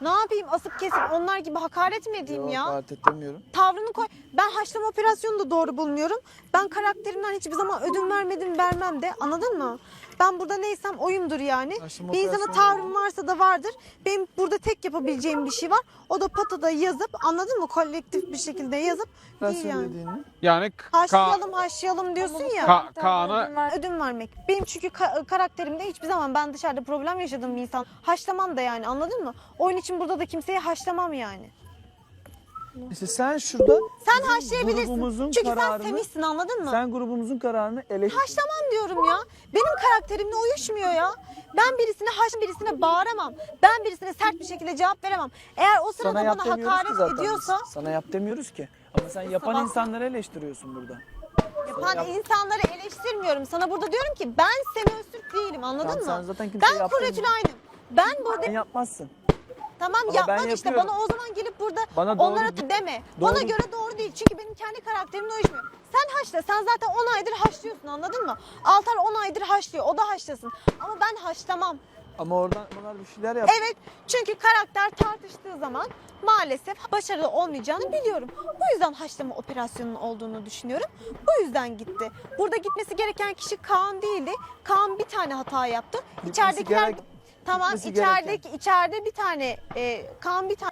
Ne yapayım asıp kesip onlar gibi hakaret mi edeyim Yok ya? hakaret etmiyorum. Tavrını koy. Ben haşlama operasyonu da doğru bulmuyorum. Ben karakterimden hiçbir zaman ödün vermedim vermem de anladın mı? Ben burada neysem oyumdur yani. Haşlama bir insana operasyonu tavrım varsa da vardır. Benim burada tek yapabileceğim bir şey var. O da patada yazıp anladın mı? Kolektif bir şekilde yazıp değil Operasyon yani. Yani Ka- Haşlayalım haşlayalım diyorsun ya. Ka- Kaan'a ödün vermek. Benim çünkü ka- karakterimde hiçbir zaman ben dışarıda problem yaşadığım bir insan. Haşlamam da yani anladın mı? Oyun için burada da kimseyi haşlamam yani. İşte sen şurada Sen bizim haşlayabilirsin. grubumuzun Çünkü sen kararını- Semih'sin anladın mı? sen grubumuzun kararını eleştir. Haşlamam diyorum ya. Benim karakterimle uyuşmuyor ya. Ben birisine haş birisine bağıramam. Ben birisine sert bir şekilde cevap veremem. Eğer o sırada Sana yap bana demiyoruz ki hakaret zaten. biz. ediyorsa Sana yap demiyoruz ki. Ama sen yapan Sabah- insanları eleştiriyorsun burada. yapan yap- insanları eleştirmiyorum. Sana burada diyorum ki ben Semih Öztürk değilim anladın Tamam, mı? sen zaten kimseye ben yap Kuretül demiyorsun. Aynım. Ben burada Sen yapmazsın. Tamam Ama ben işte yapıyorum. bana o zaman gelip burada Bana doğru onlara değil. deme. Bana Doğru. göre doğru değil çünkü benim kendi karakterimle uyuşmuyor. Sen haşla sen zaten 10 aydır haşlıyorsun anladın mı? Altar 10 aydır haşlıyor o da haşlasın. Ama ben haşlamam. Ama oradan bunlar bir şeyler yap. Evet çünkü karakter tartıştığı zaman maalesef başarılı olmayacağını biliyorum. Bu yüzden haşlama operasyonunun olduğunu düşünüyorum. Bu yüzden gitti. Burada gitmesi gereken kişi Kaan değildi. Kaan bir tane hata yaptı. Gitmesi İçeridekiler gerek- Tamam gitmesi içerideki içeride bir tane e, Kaan bir tane